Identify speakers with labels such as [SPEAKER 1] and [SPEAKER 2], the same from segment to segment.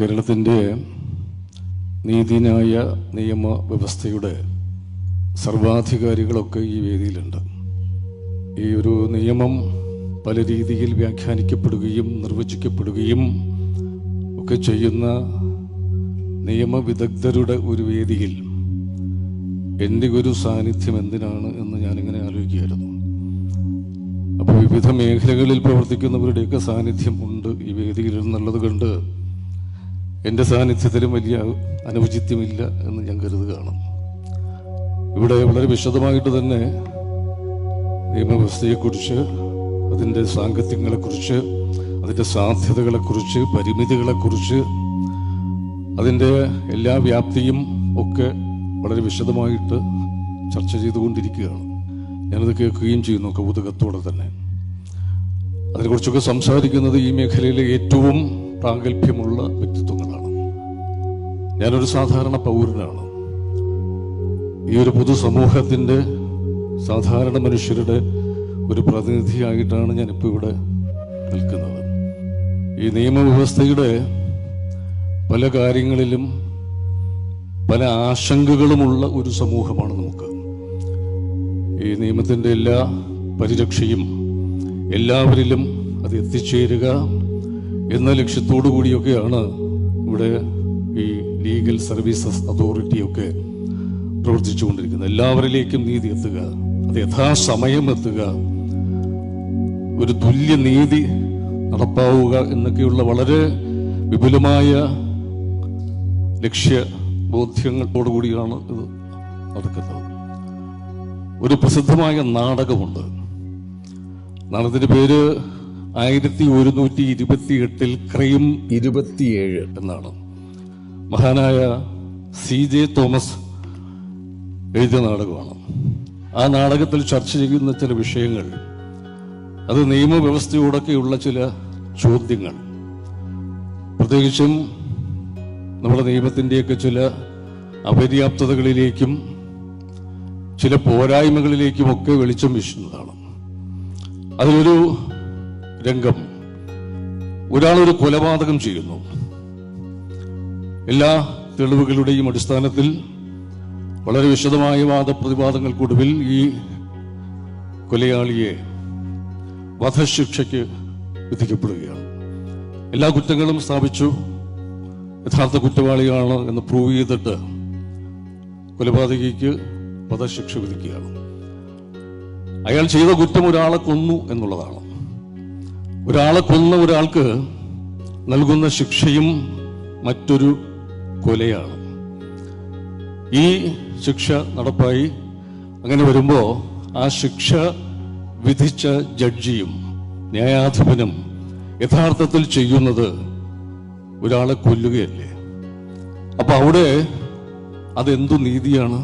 [SPEAKER 1] കേരളത്തിന്റെ നീതിന്യായ നിയമ വ്യവസ്ഥയുടെ സർവാധികാരികളൊക്കെ ഈ വേദിയിലുണ്ട്. ഈ ഒരു നിയമം പല രീതിയിൽ വ്യാഖ്യാനിക്കപ്പെടുകയും നിർവചിക്കപ്പെടുകയും ഒക്കെ ചെയ്യുന്ന നിയമവിദഗ്ധരുടെ ഒരു വേദിയിൽ എന്റെ ഒരു സാന്നിധ്യം എന്തിനാണ് എന്ന് ഞാനിങ്ങനെ ആലോചിക്കുകയായിരുന്നു. അപ്പോൾ വിവിധ മേഖലകളിൽ പ്രവർത്തിക്കുന്നവരുടെയൊക്കെ സാന്നിധ്യം ഉണ്ട് ഈ വേദിയിൽ എന്നുള്ളത് കൊണ്ട് എന്റെ സാന്നിധ്യത്തിലും വലിയ അനുചിത്യമില്ല എന്ന് ഞാൻ കരുതുകയാണ്. ഇവിടെ വളരെ വിശദമായിട്ട് തന്നെ നിയമവ്യവസ്ഥയെക്കുറിച്ച് അതിന്റെ സാങ്കത്യങ്ങളെക്കുറിച്ച് അതിന്റെ സാധ്യതകളെക്കുറിച്ച് പരിമിതികളെക്കുറിച്ച് അതിന്റെ എല്ലാ വ്യാപ്തിയും ഒക്കെ വളരെ വിശദമായിട്ട് ചർച്ച ചെയ്തുകൊണ്ടിരിക്കുകയാണ്. ഞാനത് കേൾക്കുകയും ചെയ്യുന്നു കൗതുകത്തോടെ തന്നെ. അതിനെക്കുറിച്ചൊക്കെ സംസാരിക്കുന്നത് ഈ മേഖലയിലെ ഏറ്റവും പ്രാഗൽഭ്യമുള്ള വ്യക്തിത്വങ്ങളാണ്. ഞാനൊരു സാധാരണ പൗരനാണ്. ഈ ഒരു പൊതുസമൂഹത്തിന്റെ സാധാരണ മനുഷ്യരുടെ ഒരു പ്രതിനിധിയായിട്ടാണ് ഞാനിപ്പോൾ ഇവിടെ നിൽക്കുന്നത്. ഈ നിയമവ്യവസ്ഥയുടെ പല കാര്യങ്ങളിലും പല ആശങ്കകളുമുള്ള ഒരു സമൂഹമാണ് നമുക്ക്. ഈ നിയമത്തിന്റെ എല്ലാ പരിരക്ഷയും എല്ലാവരിലും അത് എത്തിച്ചേരുക എന്ന ലക്ഷ്യത്തോടു കൂടിയൊക്കെയാണ് ഇവിടെ ഈ ലീഗൽ സർവീസസ് അതോറിറ്റിയൊക്കെ പ്രവർത്തിച്ചുകൊണ്ടിരിക്കുന്നത്. എല്ലാവരിലേക്കും നീതി എത്തുക അത് യഥാസമയം എത്തുക ഒരു തുല്യ നീതി നടപ്പാവുക എന്നൊക്കെയുള്ള വളരെ വിപുലമായ ലക്ഷ്യ ബോധ്യങ്ങളോടു കൂടിയാണ് ഇത് നടക്കുന്നത്. ഒരു പ്രസിദ്ധമായ നാടകമുണ്ട്. നാടകത്തിന്റെ പേര് ആയിരത്തി ഒരുന്നൂറ്റി ഇരുപത്തി എട്ടിൽ ക്രൈം ഇരുപത്തിയേഴ് എന്നാണ്. മഹാനായ സി ജെ തോമസ് എഴുതിയ നാടകമാണ്. ആ നാടകത്തിൽ ചർച്ച ചെയ്യുന്ന ചില വിഷയങ്ങൾ അത് നിയമവ്യവസ്ഥയോടൊക്കെയുള്ള ചില ചോദ്യങ്ങൾ. പ്രത്യേകിച്ചും നമ്മുടെ നിയമത്തിന്റെയൊക്കെ ചില അപര്യാപ്തതകളിലേക്കും ചില പോരായ്മകളിലേക്കുമൊക്കെ വെളിച്ചം വീശുന്നതാണ്. അതിലൊരു രംഗം. ഒരാളൊരു കൊലപാതകം ചെയ്യുന്നു. എല്ലാ തെളിവുകളുടെയും അടിസ്ഥാനത്തിൽ വളരെ വിശദമായ വാദപ്രതിവാദങ്ങൾക്കൊടുവിൽ ഈ കൊലയാളിയെ വധശിക്ഷയ്ക്ക് വിധിക്കപ്പെടുകയാണ്. എല്ലാ കുറ്റങ്ങളും സ്ഥാപിച്ചു. യഥാർത്ഥ കുറ്റവാളിയാണ് എന്ന് പ്രൂവ് ചെയ്തിട്ട് കൊലപാതകിക്ക് വധശിക്ഷ വിധിക്കുകയാണ്. അയാൾ ചെയ്ത കുറ്റം ഒരാളെ കൊന്നു എന്നുള്ളതാണ്. ഒരാളെ കൊന്ന ഒരാൾക്ക് നൽകുന്ന ശിക്ഷയും മറ്റൊരു കൊലയാണ്. ഈ ശിക്ഷ നടപ്പായി അങ്ങനെ വരുമ്പോൾ ആ ശിക്ഷ വിധിച്ച ജഡ്ജിയും ന്യായാധിപനും യഥാർത്ഥത്തിൽ ചെയ്യുന്നത് ഒരാളെ കൊല്ലുകയല്ലേ? അപ്പൊ അവിടെ അതെന്തു നീതിയാണ്?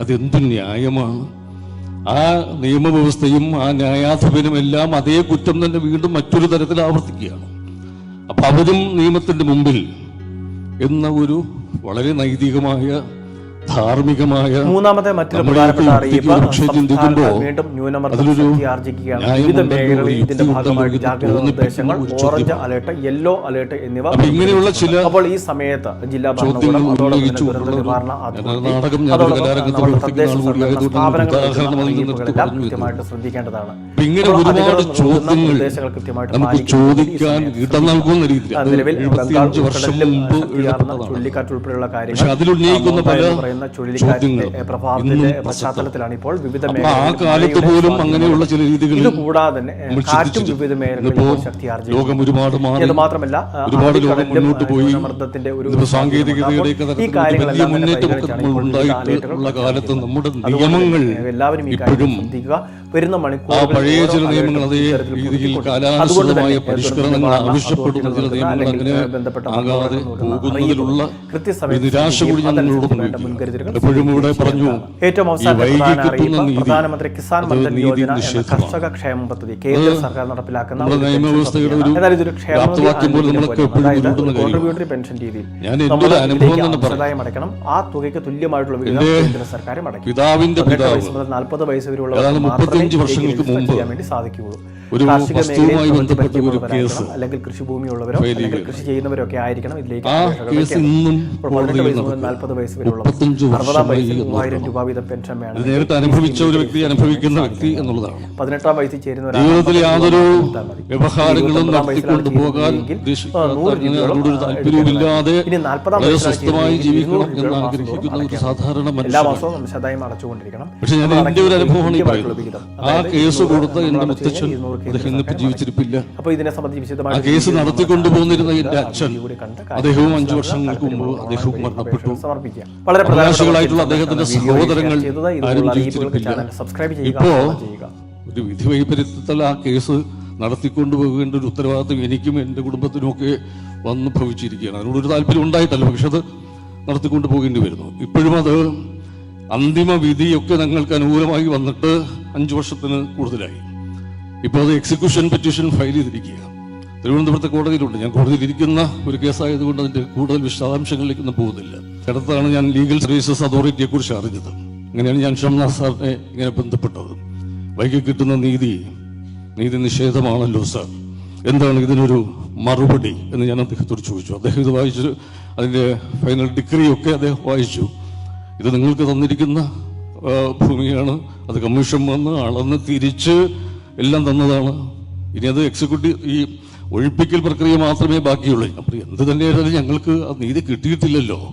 [SPEAKER 1] അതെന്തു ന്യായമാണ്? ആ നിയമവ്യവസ്ഥയും ആ ന്യായാധിപനും എല്ലാം അതേ കുറ്റം തന്നെ വീണ്ടും മറ്റൊരു തരത്തിൽ ആവർത്തിക്കുകയാണ്. അപ്പൊ അവരും നിയമത്തിന്റെ മുമ്പിൽ എന്ന ഒരു വളരെ നൈതികമായ ധാർമ്മികമായ
[SPEAKER 2] മൂന്നാമത്തെ മറ്റൊരു പ്രധാനപ്പെട്ട അറിയിപ്പ് വീണ്ടും ന്യൂനമർദ്ദം ആർജിക്കുകയാണ് വിവിധ മേഖലകളിൽ ഇതിന്റെ
[SPEAKER 1] ഭാഗമായി
[SPEAKER 2] ജാഗ്രതാ നിർദ്ദേശങ്ങൾ ഓറഞ്ച്. അലേർട്ട് യെല്ലോ അലേർട്ട് എന്നിവ
[SPEAKER 1] ഇങ്ങനെയുള്ള ചില
[SPEAKER 2] അപ്പോൾ ഈ സമയത്ത് ജില്ലാ ഭരണകൂടം ദുരന്ത നിവാരണ അതോടൊപ്പം തദ്ദേശ കൃത്യമായിട്ട് ശ്രദ്ധിക്കേണ്ടതാണ്.
[SPEAKER 1] ഇങ്ങനെ ഒരുപാട് ചോദ്യങ്ങൾ നമുക്ക് ചോദിക്കാൻ ഇടം നൽകുന്ന രീതിയിൽ
[SPEAKER 2] നിലവിൽ ബംഗാൾ
[SPEAKER 1] വർഷം മുമ്പ്
[SPEAKER 2] ചുഴലിക്കാറ്റ് ഉൾപ്പെടെയുള്ള കാര്യങ്ങൾ
[SPEAKER 1] അതിലുന്നയിക്കുന്ന പല
[SPEAKER 2] എന്ന് പറയുന്ന ചുഴലിക്കാറ്റിന്റെ പ്രഭാവത്തിന്റെ പശ്ചാത്തലത്തിലാണ് ഇപ്പോൾ വിവിധ മേഖലകളിൽ ഇത് കൂടാതെ തന്നെ കാറ്റും വിവിധ മേഖലകളിൽ ശക്തി
[SPEAKER 1] ആർജിച്ചു
[SPEAKER 2] ഇത് മാത്രമല്ല സമ്മർദ്ദത്തിന്റെ ഒരു ഈ കാര്യങ്ങളെല്ലാം
[SPEAKER 1] കാലത്ത് നമ്മുടെ നിയമങ്ങൾ
[SPEAKER 2] എല്ലാവരും ഈ കാര്യം ശ്രദ്ധിക്കുക വരുന്ന മണിക്കൂർ
[SPEAKER 1] പഴയ ചില നിയമങ്ങൾ അതേ രീതിയിൽ കാലാനുസൃതമായ
[SPEAKER 2] അതുകൊണ്ട് തന്നെ
[SPEAKER 1] പരിഷ്കരണങ്ങൾ
[SPEAKER 2] ദുരന്ത
[SPEAKER 1] ആവശ്യപ്പെടുന്ന ചില നിയമങ്ങൾ അങ്ങനെ
[SPEAKER 2] ബന്ധപ്പെട്ട
[SPEAKER 1] ആകാതെ
[SPEAKER 2] മന്ത്രാലയങ്ങൾ
[SPEAKER 1] പോകുന്നതിലുള്ള
[SPEAKER 2] കൃത്യസമയത്ത്
[SPEAKER 1] ഒരു നിരാശ കൂടി ഞാൻ നിങ്ങളോട്
[SPEAKER 2] വേണ്ട
[SPEAKER 1] എപ്പോഴും ഇവിടെ പറഞ്ഞു
[SPEAKER 2] ഏറ്റവും അവസാന പ്രധാനമന്ത്രി കിസാൻ യോജന കർഷക ക്ഷേമ പദ്ധതി കേന്ദ്ര സർക്കാർ നടപ്പിലാക്കുന്ന ഒരു
[SPEAKER 1] നിയമവ്യവസ്ഥയുടെ
[SPEAKER 2] ഇതൊരു കോൺട്രിബ്യൂട്ടറി പെൻഷൻ രീതിയിൽ
[SPEAKER 1] തന്നെ
[SPEAKER 2] അടയ്ക്കണം ആ തുകയ്ക്ക് തുല്യമായിട്ടുള്ള സർക്കാരും അടയ്ക്കും നാൽപ്പത് വയസ്സ് വരെയുള്ള
[SPEAKER 1] മുപ്പത്തിയഞ്ച് വർഷങ്ങൾക്ക് മുമ്പ്.
[SPEAKER 2] ചെയ്യാൻ വേണ്ടി സാധിക്കുകയുള്ളൂ. കാർഷിക
[SPEAKER 1] വസ്തുവുമായി
[SPEAKER 2] മേഖലയിൽ
[SPEAKER 1] ഒരു
[SPEAKER 2] പരിചയമുള്ളവരായിരിക്കണം.
[SPEAKER 1] കേസ്
[SPEAKER 2] അല്ലെങ്കിൽ കൃഷിഭൂമിയുള്ളവരോ അല്ലെങ്കിൽ കൃഷി ചെയ്യുന്നവരൊക്കെ ആയിരിക്കണം. ഇതിലേക്ക്. നാൽപ്പത് വയസ്സ്
[SPEAKER 1] വരെയുള്ള
[SPEAKER 2] അറുപതാം വയസ്സിൽ മൂവായിരം രൂപ വീതം പെൻഷൻ വേണം
[SPEAKER 1] നേരിട്ട് അനുഭവിച്ച ഒരു വ്യക്തി അനുഭവിക്കുന്ന വ്യക്തി എന്നുള്ളതാണ്.
[SPEAKER 2] പതിനെട്ടാം വയസ്സിൽ ചേരുന്ന
[SPEAKER 1] ജീവിതത്തിൽ യാതൊരു. വ്യവഹാരങ്ങളും നടത്തിക്കൊണ്ട് പോകാൻ
[SPEAKER 2] താല്പര്യമില്ലാതെ
[SPEAKER 1] വളരെ സ്വസ്ഥമായി ജീവിക്കണം എന്ന് ആഗ്രഹിക്കുന്ന ഒരു സാധാരണ മനുഷ്യൻ. പക്ഷെ ഞാൻ എന്റെ ഒരു അനുഭവമാണ് ഈ പറയുന്നത്. ആ കേസ് കൊടുത്ത എന്റെ മുത്തച്ഛൻ അദ്ദേഹം ഇന്നിപ്പോ ജീവിച്ചിരിപ്പില്ല
[SPEAKER 2] അപ്പോൾ ഇതിനെ സംബന്ധിച്ച് വിശദമായ
[SPEAKER 1] കേസ് നടത്തിക്കൊണ്ടു പോന്നിരുന്ന എന്റെ അച്ഛൻ അദ്ദേഹവും അഞ്ചു വർഷങ്ങൾക്ക് മുമ്പ് അദ്ദേഹവും മരണപ്പെട്ടു.
[SPEAKER 2] വളരെ
[SPEAKER 1] അവകാശികളായിട്ടുള്ള അദ്ദേഹത്തിന്റെ സഹോദരങ്ങൾ ആരും ജീവിച്ചിരിപ്പില്ല. ഇപ്പോ ഒരു വിധി വൈപര്യത്തിൽ ആ കേസ് നടത്തിക്കൊണ്ടു പോകേണ്ട ഒരു ഉത്തരവാദിത്വം എനിക്കും എന്റെ കുടുംബത്തിനും ഒക്കെ വന്ന് ഭവിച്ചിരിക്കുകയാണ്. അതിനോടൊരു താല്പര്യം ഉണ്ടായിട്ടല്ല പക്ഷെ അത് നടത്തിക്കൊണ്ട് പോകേണ്ടി വരുന്നു. ഇപ്പോഴും അത് അന്തിമ വിധിയൊക്കെ ഞങ്ങൾക്ക് അനുകൂലമായി വന്നിട്ട് അഞ്ചു വർഷത്തിന് കൂടുതലായി. ഇപ്പോൾ അത് എക്സിക്യൂഷൻ പെറ്റീഷൻ ഫയൽ ചെയ്തിരിക്കുക തിരുവനന്തപുരത്തെ കോടതിയിലുണ്ട്. ഞാൻ കോടതിയിൽ ഇരിക്കുന്ന ഒരു കേസായതുകൊണ്ട് അതിന്റെ കൂടുതൽ വിശദാംശങ്ങളിലേക്കൊന്നും പോകുന്നില്ല. അടുത്താണ് ഞാൻ ലീഗൽ സർവീസസ് അതോറിറ്റിയെ കുറിച്ച് അറിഞ്ഞത്. അങ്ങനെയാണ് ഞാൻ ഷംനാഥ് സാറിനെ ഇങ്ങനെ ബന്ധപ്പെട്ടത്. വൈകി കിട്ടുന്ന നീതി നീതി നിഷേധമാണല്ലോ സാർ. എന്താണ് ഇതിനൊരു മറുപടി എന്ന് ഞാൻ അദ്ദേഹത്തോട് ചോദിച്ചു. അദ്ദേഹം ഇത് വായിച്ചു. അതിന്റെ ഫൈനൽ ഡിഗ്രി ഒക്കെ അദ്ദേഹം വായിച്ചു. ഇത് നിങ്ങൾക്ക് തന്നിരിക്കുന്ന ഭൂമിയാണ്. അത് കമ്മീഷൻ വന്ന് അളന്ന് തിരിച്ച് എല്ലാം തന്നതാണ്. ഇനി അത് എക്സിക്യൂട്ടീവ് ഈ ഒഴിപ്പിക്കൽ പ്രക്രിയ മാത്രമേ ബാക്കിയുള്ളൂ. അപ്പോൾ എന്ത് തന്നെയായാലും ഞങ്ങൾക്ക് നീതി കിട്ടിയിട്ടില്ലല്ലോ.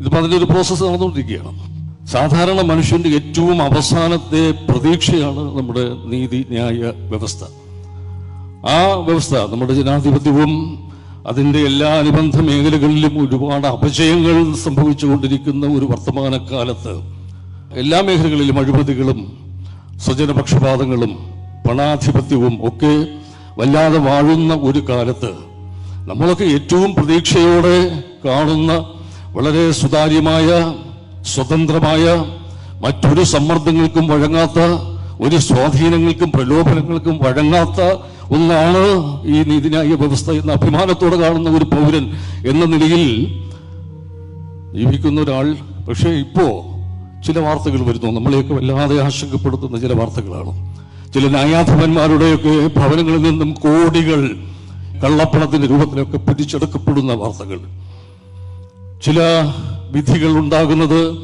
[SPEAKER 1] ഇതിപ്പോ അതിന്റെ ഒരു പ്രോസസ്സ് നടന്നുകൊണ്ടിരിക്കുകയാണ്. സാധാരണ മനുഷ്യന്റെ ഏറ്റവും അവസാനത്തെ പ്രതീക്ഷയാണ് നമ്മുടെ നീതി ന്യായ വ്യവസ്ഥ. ആ വ്യവസ്ഥ നമ്മുടെ ജനാധിപത്യവും അതിന്റെ എല്ലാ അനുബന്ധ മേഖലകളിലും ഒരുപാട് അപജയങ്ങൾ സംഭവിച്ചുകൊണ്ടിരിക്കുന്ന ഒരു വർത്തമാനകാലത്ത് എല്ലാ മേഖലകളിലും അഴിമതികളും സ്വജനപക്ഷപാതങ്ങളും പണാധിപത്യവും ഒക്കെ വല്ലാതെ വാഴുന്ന ഒരു കാലത്ത് നമ്മളൊക്കെ ഏറ്റവും പ്രതീക്ഷയോടെ കാണുന്ന വളരെ സുതാര്യമായ സ്വതന്ത്രമായ മറ്റൊരു സമ്മർദ്ദങ്ങൾക്കും വഴങ്ങാത്ത ഒരു സ്വാധീനങ്ങൾക്കും പ്രലോഭനങ്ങൾക്കും വഴങ്ങാത്ത ഒന്നാണ് ഈ നീതിന്യായ വ്യവസ്ഥ എന്ന അഭിമാനത്തോടെ കാണുന്ന ഒരു പൗരൻ എന്ന നിലയിൽ ജീവിക്കുന്ന ഒരാൾ. പക്ഷേ ഇപ്പോ ചില വാർത്തകൾ വരുന്നു. നമ്മളെയൊക്കെ വല്ലാതെ ആശങ്കപ്പെടുത്തുന്ന ചില വാർത്തകളാണ്. ചില ന്യായാധിപന്മാരുടെയൊക്കെ ഭവനങ്ങളിൽ നിന്നും കോടികൾ കള്ളപ്പണത്തിന്റെ രൂപത്തിലൊക്കെ പിടിച്ചെടുക്കപ്പെടുന്ന വാർത്തകൾ. ചില വിധികൾ ഉണ്ടാകുന്നത്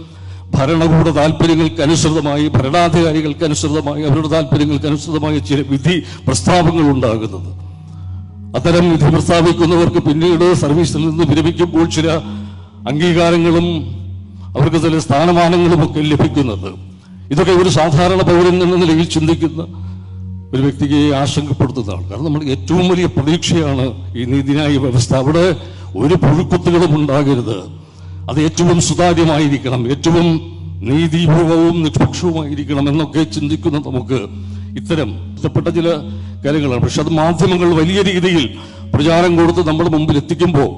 [SPEAKER 1] ഭരണകൂട താല്പര്യങ്ങൾക്ക് അനുസൃതമായി ഭരണാധികാരികൾക്ക് അനുസൃതമായി അവരുടെ താല്പര്യങ്ങൾക്ക് അനുസൃതമായ ചില വിധി പ്രസ്താവങ്ങൾ ഉണ്ടാകുന്നത്. അത്തരം വിധി പ്രസ്താവിക്കുന്നവർക്ക് പിന്നീട് സർവീസിൽ നിന്ന് വിരമിക്കുമ്പോൾ ചില അംഗീകാരങ്ങളും അവർക്ക് ചില സ്ഥാനമാനങ്ങളും ഒക്കെ ലഭിക്കുന്നത്. ഇതൊക്കെ ഒരു സാധാരണ പൗരൻ എന്ന നിലയിൽ ചിന്തിക്കുന്ന ഒരു വ്യക്തിക്ക് ആശങ്കപ്പെടുത്തുന്നതാണ് കാരണം നമ്മൾ ഏറ്റവും വലിയ പ്രതീക്ഷയാണ് ഈ നീതിന്യായ വ്യവസ്ഥ. അവിടെ ഒരു പുഴുക്കുത്തുകളും ഉണ്ടാകരുത്. അത് ഏറ്റവും സുതാര്യമായിരിക്കണം. ഏറ്റവും നീതിപൂർവവും നിഷ്പക്ഷവുമായിരിക്കണം എന്നൊക്കെ ചിന്തിക്കുന്ന നമുക്ക് ഇത്തരം ഇഷ്ടപ്പെട്ട ചില കാര്യങ്ങളാണ്. പക്ഷെ അത് മാധ്യമങ്ങൾ വലിയ രീതിയിൽ പ്രചാരം കൊടുത്ത് നമ്മുടെ മുമ്പിൽ എത്തിക്കുമ്പോൾ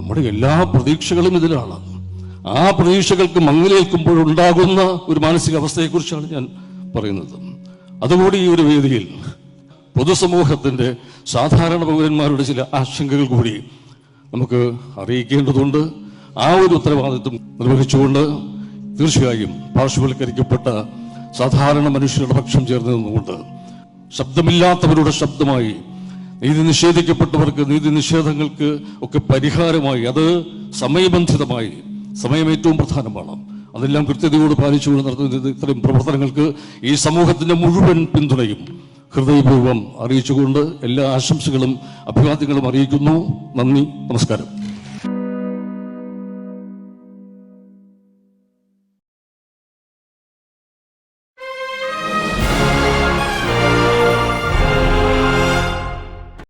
[SPEAKER 1] നമ്മുടെ എല്ലാ പ്രതീക്ഷകളും ഇതിലാണ്. ആ പ്രതീക്ഷകൾക്ക് മങ്ങലേൽക്കുമ്പോഴുണ്ടാകുന്ന ഒരു മാനസികാവസ്ഥയെക്കുറിച്ചാണ് ഞാൻ പറയുന്നത്. അതുകൂടി ഈ ഒരു വേദിയിൽ പൊതുസമൂഹത്തിന്റെ സാധാരണ പൗരന്മാരുടെ ചില ആശങ്കകൾ കൂടി നമുക്ക് അറിയിക്കേണ്ടതുണ്ട്. ആ ഒരു ഉത്തരവാദിത്വം നിർവഹിച്ചുകൊണ്ട് തീർച്ചയായും പാർശ്വവൽക്കരിക്കപ്പെട്ട സാധാരണ മനുഷ്യരുടെ പക്ഷം ചേർന്ന് നിന്നുകൊണ്ട് ശബ്ദമില്ലാത്തവരുടെ ശബ്ദമായി നീതി നിഷേധിക്കപ്പെട്ടവർക്ക് നീതി നിഷേധങ്ങൾക്ക് ഒക്കെ പരിഹാരമായി അത് സമയബന്ധിതമായി സമയം ഏറ്റവും പ്രധാനമാണ്. അതെല്ലാം കൃത്യതയോട് പാലിച്ചുകൊണ്ട് നടത്തുന്ന ഇത്തരം പ്രവർത്തനങ്ങൾക്ക് ഈ സമൂഹത്തിന്റെ മുഴുവൻ പിന്തുണയും ഹൃദയപൂർവം അറിയിച്ചുകൊണ്ട് എല്ലാ ആശംസകളും അഭിവാദ്യങ്ങളും അറിയിക്കുന്നു. നന്ദി നമസ്കാരം.